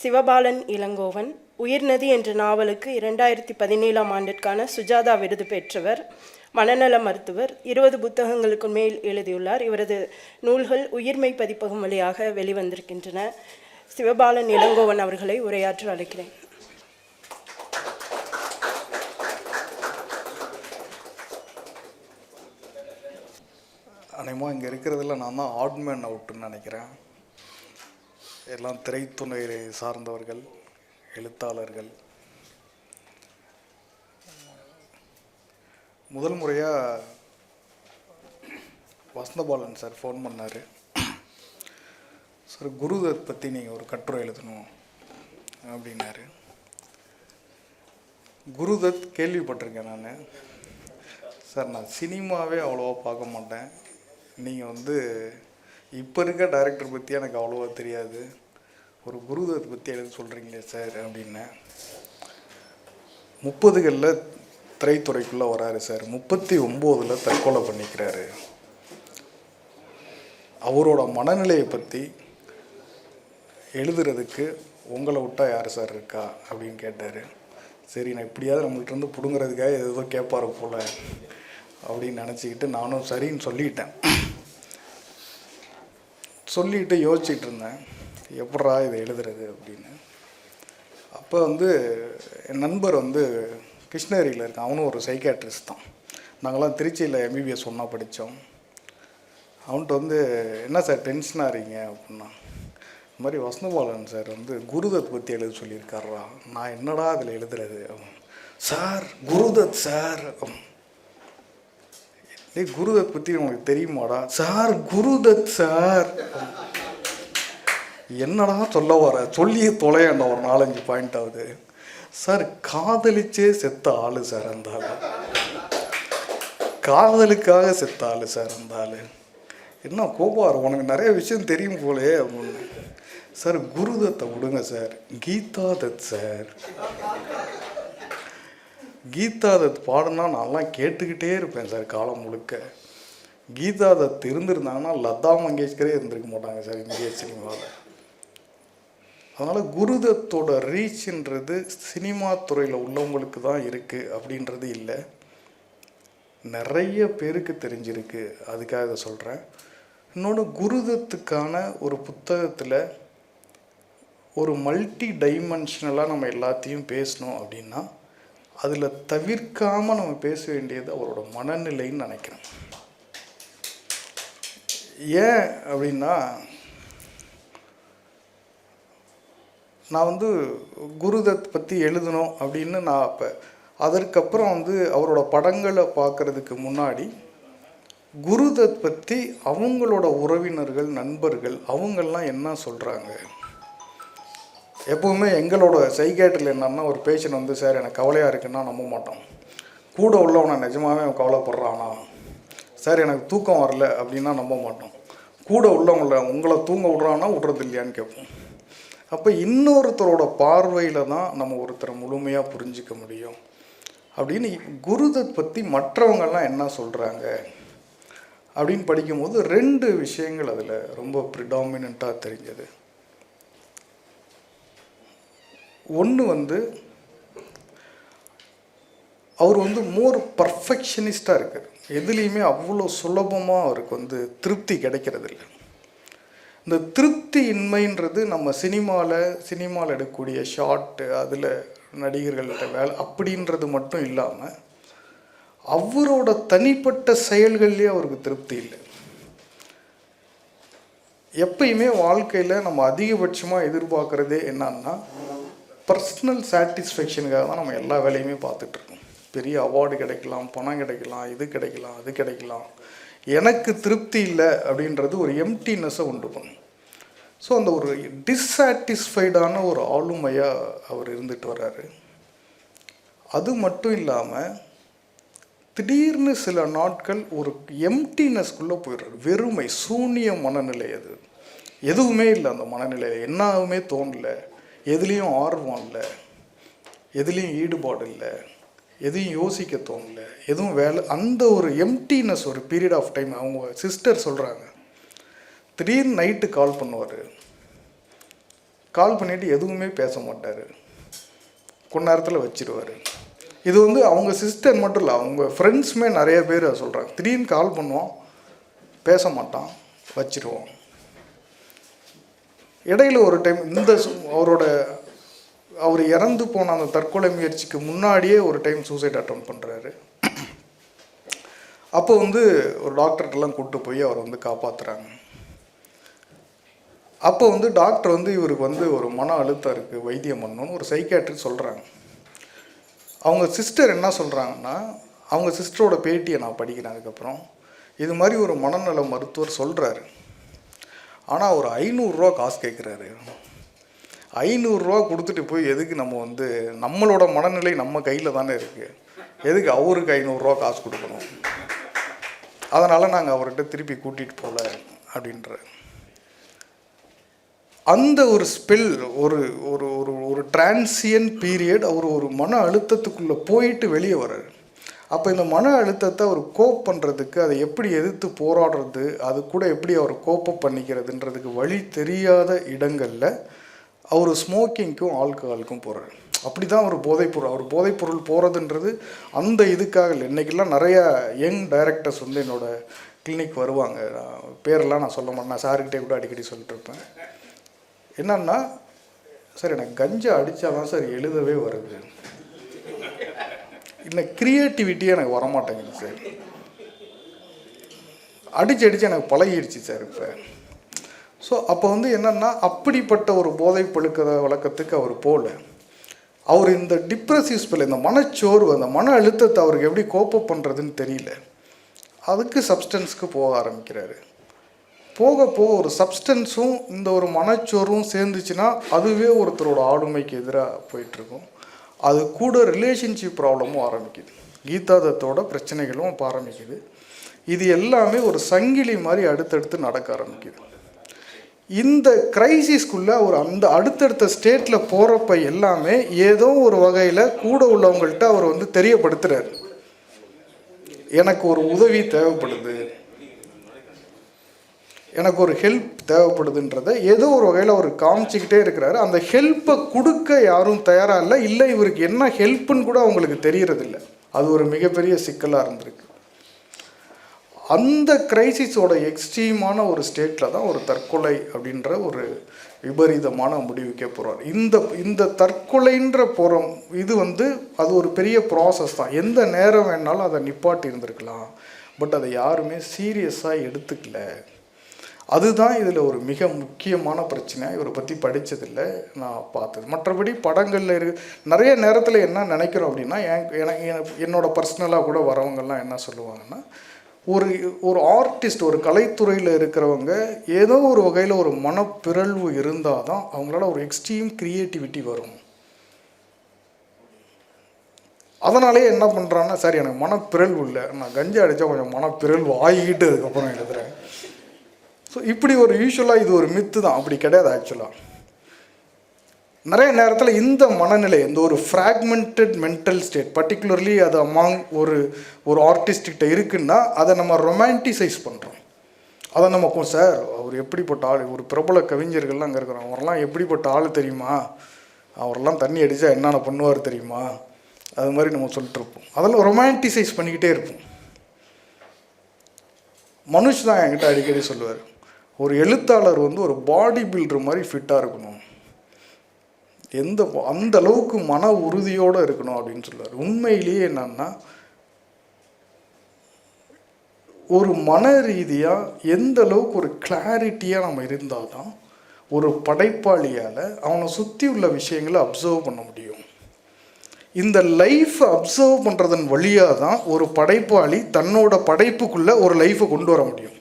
சிவபாலன் இளங்கோவன் உயிர்நதி என்ற நாவலுக்கு இரண்டாயிரத்தி பதினேழாம் ஆண்டிற்கான சுஜாதா விருது பெற்றவர் மனநல மருத்துவர் இருபது புத்தகங்களுக்கு மேல் எழுதியுள்ளார். இவரது நூல்கள் உயிர்மை பதிப்பகம் வழியாக வெளிவந்திருக்கின்றன. சிவபாலன் இளங்கோவன் அவர்களை உரையாற்ற அழைக்கிறேன். அனைமா இங்கே இருக்கிறதுல நான் தான் ஆட்மேன் அவுட்டுன்னு நினைக்கிறேன். எல்லாம் திரைத்துறையை சார்ந்தவர்கள் எழுத்தாளர்கள். முதல் முறையாக வசந்தபாலன் சார் ஃபோன் பண்ணார். சார் குருதத் பற்றி நீங்கள் ஒரு கட்டுரை எழுதணும் அப்படின்னாரு. குருதத் கேள்விப்பட்டிருக்கேன் நான். சார் நான் சினிமாவே அவ்வளோவா பார்க்க மாட்டேன். நீங்கள் வந்து இப்போ இருக்க டைரக்டர் பற்றி எனக்கு அவ்வளோவா தெரியாது. ஒரு குருதத் பற்றி எழுத சொல்கிறீங்களே சார் அப்படின்னேன் முப்பதுகளில் திரைத்துறைக்குள்ளே வராரு சார். முப்பத்தி ஒம்போதில் தற்கொலை பண்ணிக்கிறாரு. அவரோட மனநிலையை பற்றி எழுதுறதுக்கு உங்களை விட்டா யார் சார் இருக்கா அப்படின்னு கேட்டார். சரி நான் இப்படியாவது நம்மள்ட்ட இருந்து பிடுங்கிறதுக்காக ஏதோ கேட்பாரு போல் அப்படின்னு நினச்சிக்கிட்டு நானும் சரின்னு சொல்லிட்டேன். சொல்லிட்டு யோசிச்சுட்டு இருந்தேன் எப்படா இதை எழுதுறது? அப்படின்னு. அப்போ வந்து என் நண்பர் வந்து கிருஷ்ணகிரியில் இருக்கான். அவனும் ஒரு சைக்காட்ரிஸ்ட் தான். நாங்களாம் திருச்சியில் எம்பிபிஎஸ் ஒன்றா படித்தோம் அவன்கிட்ட வந்து என்ன சார் டென்ஷனாக இருக்கீங்க? அப்படின்னா இந்த மாதிரி வசந்தபாலன் சார் வந்து குருதத் பற்றி எழுத சொல்லியிருக்காரா நான் என்னடா அதில் எழுதுறது? Sir Guru Dutt sir. ஏ குருதத் பற்றி உனக்கு தெரியுமாடா? Sir Guru Dutt sir. என்னடா சொல்ல வர? சொல்லியே தொலையாண்ட ஒரு நாலஞ்சு பாயிண்ட் ஆகுது சார் காதலிச்சே செத்த ஆளு சார் அந்த ஆளு. காதலுக்காக செத்த ஆளு சார் அந்த ஆளு. என்ன கோபார் உனக்கு நிறைய விஷயம் தெரியும் போலே. அப்படின்னு சார் குருதத்தை விடுங்க சார். கீதா தத் சார். கீதா தத் பாடுனா நான்லாம் கேட்டுக்கிட்டே இருப்பேன் சார் காலம் முழுக்க. கீதா தத் இருந்திருந்தாங்கன்னா லதா மங்கேஷ்கரே இருந்திருக்க மாட்டாங்க சார் இந்திய சினிமாவில். அதனால் குருதத்தோட ரீச்ன்றது சினிமா துறையில் உள்ளவங்களுக்கு தான் இருக்குது அப்படின்றது இல்லை. நிறைய பேருக்கு தெரிஞ்சிருக்கு. அதுக்காக இதை சொல்கிறேன் இன்னொன்று குருதத்துக்கான ஒரு புத்தகத்தில் ஒரு மல்டி டைமென்ஷனலாக நம்ம எல்லாத்தையும் பேசணும் அப்படின்னா அதில் தவிர்க்காமல் நம்ம பேச வேண்டியது அவரோட மனநிலைன்னு நினைக்கிறேன். ஏன் அப்படின்னா நான் வந்து குருதத் பற்றி எழுதணும் அப்படின்னு நான் அப்போ அதற்கப்புறம் வந்து அவரோட படங்களை பார்க்குறதுக்கு முன்னாடி குருதத் பற்றி அவங்களோட உறவினர்கள் நண்பர்கள் அவங்கெல்லாம் என்ன சொல்கிறாங்க எப்போவுமே எங்களோட சைக்கேட்டரில் என்னன்னா ஒரு பேஷண்ட் வந்து சார் எனக்கு கவலையாக இருக்குன்னா நம்ப மாட்டோம். கூட உள்ளவனை நிஜமாகவே அவன் கவலைப்படுறானா? சார் எனக்கு தூக்கம் வரல அப்படின்னா நம்ப மாட்டோம். கூட உள்ளவங்கள உங்களை தூங்க விட்றானா விட்றது இல்லையான்னு கேட்போம். அப்போ இன்னொருத்தரோட பார்வையில் தான் நம்ம ஒருத்தரை முழுமையாக புரிஞ்சிக்க முடியும். அப்படின்னு குருதத் பற்றி மற்றவங்கெல்லாம் என்ன சொல்கிறாங்க அப்படின்னு படிக்கும்போது ரெண்டு விஷயங்கள் அதில் ரொம்ப ப்ரிடாமினண்ட்டாக தெரிஞ்சது. ஒன்று வந்து அவர் வந்து மோர் பர்ஃபெக்ஷனிஸ்டாக இருக்கார். எதுலேயுமே அவ்வளோ சுலபமாக அவருக்கு வந்து திருப்தி கிடைக்கிறதில்ல. இந்த திருப்தி இன்மைன்றது நம்ம சினிமாவில் சினிமாவில் எடுக்கக்கூடிய ஷார்ட்டு அதில் நடிகர்கள்ட்ட வேலை அப்படின்றது மட்டும் இல்லாமல் அவரோட தனிப்பட்ட செயல்கள்லேயே அவருக்கு திருப்தி இல்லை. எப்பயுமே வாழ்க்கையில் நம்ம அதிகபட்சமாக எதிர்பார்க்குறதே என்னன்னா பர்சனல் சாட்டிஸ்ஃபேக்ஷனுக்காக தான் நம்ம எல்லா வேலையுமே பார்த்துட்ருக்கோம். பெரிய அவார்டு கிடைக்கலாம் பணம் கிடைக்கலாம் இது கிடைக்கலாம் அது கிடைக்கலாம். எனக்கு திருப்தி இல்லை அப்படின்றது ஒரு எம்டினஸ்ஸை உண்டு பண்ணும். ஸோ அந்த ஒரு டிஸ்சாட்டிஸ்ஃபைடான ஒரு ஆளுமையாக அவர் இருந்துட்டு வர்றாரு. அது மட்டும் இல்லாமல் திடீர்னு சில நாட்கள் ஒரு எம்டினஸ்க்குள்ளே போயிடுறாரு. வெறுமை சூனிய மனநிலை அது. எதுவுமே இல்லை அந்த மனநிலையில். என்னவுமே தோணல. எதுலேயும் ஆர்வம் இல்லை எதுலேயும் ஈடுபாடு இல்லை எதையும் யோசிக்க தோணல எதுவும் வேலை அந்த ஒரு எம்டினஸ் ஒரு பீரியட் ஆஃப் டைம் அவங்க சிஸ்டர் சொல்கிறாங்க திடீர்னு நைட்டு கால் பண்ணுவார். கால் பண்ணிவிட்டு எதுவுமே பேச மாட்டார். கொஞ்ச நேரத்தில் வச்சிருவார். இது வந்து அவங்க சிஸ்டர் மட்டும் இல்லை அவங்க ஃப்ரெண்ட்ஸுமே நிறைய பேர் சொல்கிறாங்க திடீர்னு கால் பண்ணுவோம் பேச மாட்டான் வச்சிருவோம். இடையில ஒரு டைம் இந்த அவரோட அவர் இறந்து போன அந்த தற்கொலை முயற்சிக்கு முன்னாடியே ஒரு டைம் சூசைட் அட்டம் பண்ணுறாரு அப்போ வந்து ஒரு டாக்டர்கிட்டலாம் கூப்பிட்டு போய் அவரை வந்து காப்பாற்றுறாங்க அப்போ வந்து டாக்டர் வந்து இவருக்கு வந்து ஒரு மன அழுத்தம் இருக்குது வைத்தியம் பண்ணணும்னு ஒரு சைக்காட்ரிஸ்ட் சொல்கிறாங்க அவங்க சிஸ்டர் என்ன சொல்கிறாங்கன்னா அவங்க சிஸ்டரோட பேட்டியை நான் படிக்கிறேன் அதுக்கப்புறம். இது மாதிரி ஒரு மனநல மருத்துவர் சொல்கிறாரு ஆனால் ஒரு ஐநூறுரூவா காசு கேட்குறாரு ஐநூறுரூவா கொடுத்துட்டு போய் எதுக்கு நம்ம வந்து நம்மளோட மனநிலை நம்ம கையில் தானே இருக்குது எதுக்கு அவருக்கு ஐநூறுரூவா காசு கொடுக்கணும். அதனால் நாங்கள் அவர்கிட்ட திருப்பி கூட்டிகிட்டு போகல அப்படின்ற அந்த ஒரு ஸ்பெல் ஒரு ஒரு ஒரு ஒரு டிரான்சியன் பீரியட் அவர் ஒரு மன அழுத்தத்துக்குள்ளே போயிட்டு வெளியே வர்றாரு. அப்போ இந்த மன அழுத்தத்தை அவர் கோப் பண்ணுறதுக்கு அதை எப்படி எதிர்த்து போராடுறது அது கூட எப்படி அவர் கோப்பப் பண்ணிக்கிறதுன்றதுக்கு வழி தெரியாத இடங்களில் அவர் ஸ்மோக்கிங்க்கும் ஆல்கஹாலுக்கும் போகிறார் அப்படி தான் அவர் போதைப்பொருள் அவர் போதைப்பொருள் போகிறதுன்றது அந்த இதுக்காக இல்லை. இன்றைக்கெல்லாம் நிறையா யங் டைரக்டர்ஸ் வந்து என்னோடய கிளினிக் வருவாங்க. நான் பேரெல்லாம் நான் சொல்ல மாட்டேன். நான் சார்கிட்டே கூட அடிக்கடி சொல்லிட்டு இருப்பேன். என்னன்னா சார் எனக்கு கஞ்சா அடித்தா தான் சார் எழுதவே வருது. இன்னும் க்ரியேட்டிவிட்டியே எனக்கு வரமாட்டேங்குது சார் அடிச்சு அடித்து எனக்கு பழகிடுச்சு சார் இப்போ. ஸோ அப்போ வந்து என்னென்னா அப்படிப்பட்ட ஒரு போதை பழுக்கிற வழக்கத்துக்கு அவர் போகல அவர் இந்த டிப்ரெசிவ் ஸ்பெல் இந்த மனச்சோர்வு அந்த மன அழுத்தத்தை அவருக்கு எப்படி கோப்பப் பண்ணுறதுன்னு தெரியல. அதுக்கு சப்ஸ்டன்ஸ்க்கு போக ஆரம்பிக்கிறாரு. போக போக ஒரு சப்ஸ்டன்ஸும் இந்த ஒரு மனச்சோர்வும் சேர்ந்துச்சுன்னா அதுவே ஒருத்தரோட ஆளுமைக்கு எதிராக போயிட்டுருக்கும் அது கூட ரிலேஷன்ஷிப் ப்ராப்ளமும் ஆரம்பிக்குது. கீதாதத்தோட பிரச்சனைகளும் அப்போ ஆரம்பிக்குது. இது எல்லாமே ஒரு சங்கிலி மாதிரி அடுத்தடுத்து நடக்க ஆரம்பிக்குது. இந்த கிரைசிஸ்க்குள்ளே அவர் அந்த அடுத்தடுத்த ஸ்டேட்டில் போகிறப்ப எல்லாமே ஏதோ ஒரு வகையில் கூட உள்ளவங்கள்ட்ட அவர் வந்து தெரியப்படுத்துகிறார் எனக்கு ஒரு உதவி தேவைப்படுது. எனக்கு ஒரு ஹெல்ப் தேவைப்படுதுன்றதை ஏதோ ஒரு வகையில் அவர் காமிச்சிக்கிட்டே இருக்கிறாரு. அந்த ஹெல்ப்பை கொடுக்க யாரும் தயாராக இல்லை இல்லை இவருக்கு என்ன ஹெல்ப்புன்னு கூட அவங்களுக்கு தெரியறதில்ல. அது ஒரு மிகப்பெரிய சிக்கலாக இருந்திருக்கு. அந்த கிரைசிஸோட எக்ஸ்ட்ரீமான ஒரு ஸ்டேட்டில் தான் ஒரு தற்கொலை அப்படின்ற ஒரு விபரீதமான முடிவுக்கே போகிறார் இந்த இந்த தற்கொலைன்ற புறம் இது வந்து அது ஒரு பெரிய ப்ராசஸ் தான். எந்த நேரம் வேணாலும் அதை நிப்பாட்டி இருந்திருக்கலாம் பட் அதை யாருமே சீரியஸாக எடுத்துக்கல. அதுதான் இதில் ஒரு மிக முக்கியமான பிரச்சனை இவரை பற்றி படித்ததில்லை நான் பார்த்தது. மற்றபடி படங்களில் இரு நிறைய நேரத்தில் என்ன நினைக்கிறோம் அப்படின்னா என் எனக்கு என்னோட பர்சனலாக கூட வரவங்கெல்லாம் என்ன சொல்லுவாங்கன்னா ஒரு ஒரு ஆர்டிஸ்ட் ஒரு கலைத்துறையில் இருக்கிறவங்க ஏதோ ஒரு வகையில் ஒரு மனப்பிறழ்வு இருந்தால் தான் அவங்களால ஒரு எக்ஸ்ட்ரீம் க்ரியேட்டிவிட்டி வரும். அதனாலே என்ன பண்ணுறான்னா சரி எனக்கு மனப்பிறழ்வு இல்லை. நான் கஞ்சா அடித்தா கொஞ்சம் மனப்பிறழ்வு ஆகிக்கிட்டு அதுக்கப்புறம் எழுதுகிறேன் ஸோ இப்படி ஒரு யூஸ்வலாக இது ஒரு மித்து தான். அப்படி கிடையாது ஆக்சுவலாக நிறைய நேரத்தில் இந்த மனநிலை இந்த ஒரு ஃப்ராக்மெண்டட் மென்டல் ஸ்டேட் பர்டிகுலர்லி அது அமாங் ஒரு ஒரு ஆர்டிஸ்ட்கிட்ட இருக்குன்னா அதை நம்ம ரொமான்டிசைஸ் பண்ணுறோம் அதை நம்ம சார் அவர் எப்படிப்பட்ட ஆள்? ஒரு பிரபல கவிஞர்கள்லாம் அங்கே இருக்கிறோம் அவரெல்லாம் எப்படிப்பட்ட ஆள் தெரியுமா? அவரெல்லாம் தண்ணி அடித்தா என்னென்ன பண்ணுவார் தெரியுமா? அது மாதிரி நம்ம சொல்லிட்டு இருப்போம். அதெல்லாம் ரொமான்டிசைஸ் பண்ணிக்கிட்டே இருப்போம். மனுஷ் தான் என்கிட்ட அடிக்கடி சொல்லுவார். ஒரு எழுத்தாளர் வந்து ஒரு பாடி பில்டர் மாதிரி ஃபிட்டாக இருக்கணும். எந்த அந்த அளவுக்கு மன உறுதியோடு இருக்கணும் அப்படின்னு சொல்லுவார் உண்மையிலேயே என்னன்னா ஒரு மன ரீதியாக எந்த அளவுக்கு ஒரு கிளாரிட்டியாக நம்ம இருந்தால் தான் ஒரு படைப்பாளியால் அவனை சுற்றி உள்ள விஷயங்களை அப்சர்வ் பண்ண முடியும். இந்த லைஃப்பை அப்சர்வ் பண்ணுறதன் வழியாக தான் ஒரு படைப்பாளி தன்னோட படைப்புக்குள்ளே ஒரு லைஃப்பை கொண்டு வர முடியும்.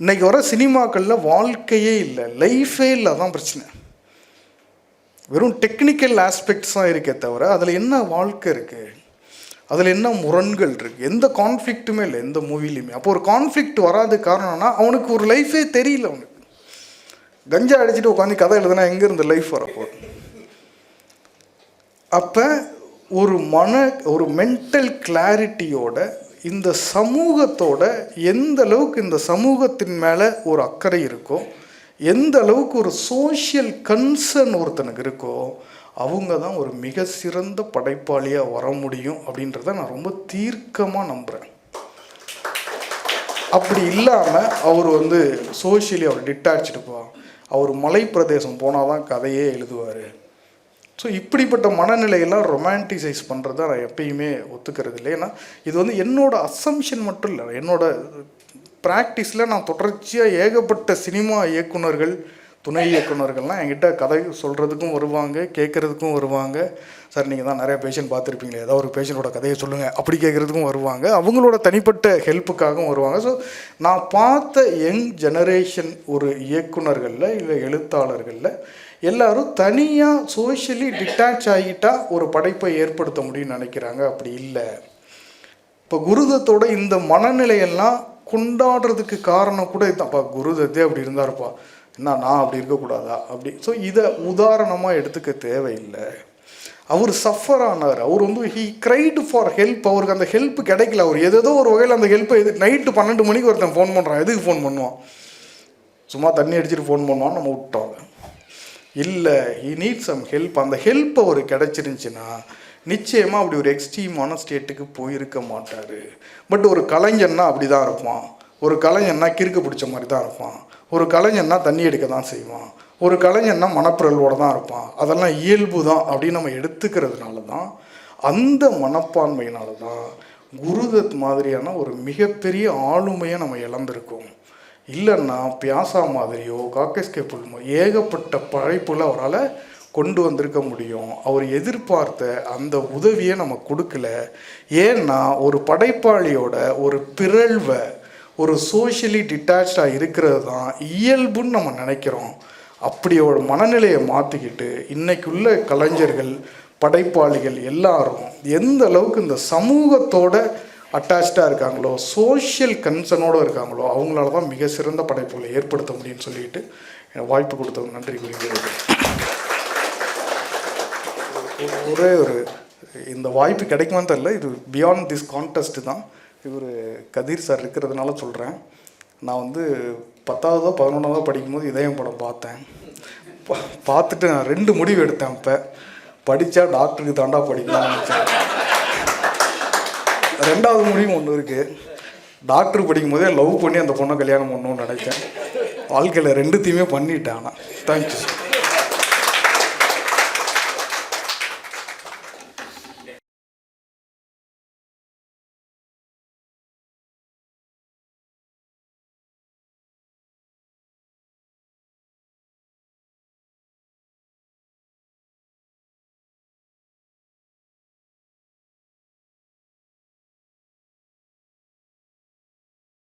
இன்றைக்கி வர சினிமாக்களில் வாழ்க்கையே இல்லை லைஃபே இல்லை தான் பிரச்சனை. வெறும் டெக்னிக்கல் ஆஸ்பெக்ட்ஸ் தான் இருக்கே தவிர அதில் என்ன வாழ்க்கை இருக்குது அதில் என்ன முரண்கள் இருக்குது எந்த கான்ஃப்ளிக்ட்டுமே இல்லை எந்த மூவிலையுமே அப்போ ஒரு கான்ஃப்ளிக்ட் வராது காரணம்னா அவனுக்கு ஒரு லைஃபே தெரியல அவனுக்கு. கஞ்சா அடிச்சுட்டு உட்காந்து கதை எழுதுனா எங்கேருந்து லைஃப் வரப்போ? அப்போ ஒரு மன ஒரு மென்டல் கிளாரிட்டியோட இந்த சமூகத்தோட எந்த அளவுக்கு இந்த சமூகத்தின் மேலே ஒரு அக்கறை இருக்கோ எந்த அளவுக்கு ஒரு சோஷியல் கன்சர்ன் ஒருத்தனுக்கு இருக்கோ அவங்க தான் ஒரு மிக சிறந்த படைப்பாளியாக வர முடியும் அப்படின்றத நான் ரொம்ப தீர்க்கமாக நம்புகிறேன் அப்படி இல்லாமல் அவர் வந்து சோஷியலி அவர் டிட்டாச்சுடுப்பா அவர் மலை பிரதேசம் போனால் தான் கதையே எழுதுவார். ஸோ இப்படிப்பட்ட மனநிலையெல்லாம் ரொமான்டிசைஸ் பண்ணுறத நான் எப்பயுமே ஒத்துக்கிறது இல்லை. ஏன்னா இது வந்து என்னோட அசம்ஷன் மட்டும் இல்லை. என்னோட ப்ராக்டிஸில் நான் தொடர்ச்சியாக ஏகப்பட்ட சினிமா இயக்குனர்கள் துணை இயக்குனர்கள்லாம் என்கிட்ட கதை சொல்கிறதுக்கும் வருவாங்க கேட்குறதுக்கும் வருவாங்க. சார் நீங்கள் தான் நிறையா பேஷண்ட் பார்த்துருப்பீங்களே ஏதாவது ஒரு பேஷண்ட்டோட கதையை சொல்லுங்கள் அப்படி கேட்குறதுக்கும் வருவாங்க. அவங்களோட தனிப்பட்ட ஹெல்ப்புக்காகவும் வருவாங்க. ஸோ நான் பார்த்த யங் ஜெனரேஷன் ஒரு இயக்குனர்களில் இல்லை எழுத்தாளர்களில் எல்லாரும் தனியாக சோஷியலி டிட்டாச் ஆகிட்டால் ஒரு படைப்பை ஏற்படுத்த முடியும்னு நினைக்கிறாங்க. அப்படி இல்லை. இப்போ குருதத்தோட இந்த மனநிலையெல்லாம் கொண்டாடுறதுக்கு காரணம் கூட இதுதான்ப்பா குருதத்தே அப்படி இருந்தார்ப்பா. என்ன நான் அப்படி இருக்கக்கூடாதா? அப்படி. ஸோ இதை உதாரணமாக எடுத்துக்க தேவையில்லை. அவர் சஃபர் ஆனார். அவர் வந்து ஹீ கிரைடு ஃபார் ஹெல்ப் அவருக்கு அந்த ஹெல்ப் கிடைக்கல. அவர் ஏதேதோ ஒரு வகையில் அந்த ஹெல்ப்பை எது நைட்டு பன்னெண்டு மணிக்கு ஒருத்தன் ஃபோன் பண்ணுறான் எதுக்கு ஃபோன் பண்ணுவான்? சும்மா தண்ணி அடிச்சுட்டு ஃபோன் பண்ணுவான் நம்ம விட்டோம். இல்லை ஹி நீட் சம் ஹெல்ப் அந்த ஹெல்ப் அவர் கிடச்சிருந்துச்சின்னா நிச்சயமாக அப்படி ஒரு எக்ஸ்ட்ரீமான ஸ்டேட்டுக்கு போயிருக்க மாட்டார். பட் ஒரு கலைஞன்னா அப்படி தான் இருப்பான். ஒரு கலைஞன்னா கிறுக்கு பிடிச்ச மாதிரி தான் இருப்பான். ஒரு கலைஞன்னா தண்ணி எடுக்க தான் செய்வான். ஒரு கலைஞன்னா மனப்பிரல்வோடு தான் இருப்பான். அதெல்லாம் இயல்பு தான் அப்படின்னு நம்ம எடுத்துக்கிறதுனால தான் அந்த மனப்பான்மையினால தான் குருதத் மாதிரியான ஒரு மிகப்பெரிய ஆளுமையை நம்ம இழந்திருக்கோம். இல்லைன்னா பியாசா மாதிரியோ காக்கஸ்கே புல்மோ ஏகப்பட்ட பழைப்புல அவரால் கொண்டு வந்திருக்க முடியும். அவர் எதிர்பார்த்த அந்த உதவியை நம்ம கொடுக்கல. ஏன்னா ஒரு படைப்பாளியோட ஒரு பிறழ்வை ஒரு சோஷியலி டிட்டாச்சாக இருக்கிறது தான் இயல்புன்னு நம்ம நினைக்கிறோம். அப்படி ஒரு மனநிலையை மாற்றிக்கிட்டு இன்றைக்குள்ள கலைஞர்கள் படைப்பாளிகள் எல்லாரும் எந்த அளவுக்கு இந்த சமூகத்தோட அட்டாச்சாக இருக்காங்களோ சோஷியல் கன்சர்னோடு இருக்காங்களோ அவங்களால தான் மிக சிறந்த படைப்புகளை ஏற்படுத்த முடியும்னு சொல்லிட்டு எனக்கு வாய்ப்பு கொடுத்தவங்க நன்றி கூறுகிறது ஒரே ஒரு இந்த வாய்ப்பு கிடைக்குமான்னு தெரில இது பியாண்ட் திஸ் கான்டெஸ்ட் தான். இவர் கதிர் சார் இருக்கிறதுனால சொல்கிறேன் நான் வந்து பத்தாவதோ பதினொன்றாவதோ படிக்கும்போது இதயம் படம் பார்த்தேன். பா- பார்த்துட்டு நான் ரெண்டு முடிவு எடுத்தேன் இப்போ படித்தா டாக்டருக்கு தாண்டா படிக்கலாம்னு நினச்சேன். ரெண்டாவது முடிவு ஒன்று இருக்குது டாக்டர் படிக்கும்போதே லவ் பண்ணி அந்த பொண்ணை கல்யாணம் பண்ணணும்னு நினைச்சேன். வாழ்க்கையில் ரெண்டுத்தையுமே பண்ணிட்டேன் ஆனால் தேங்க்யூ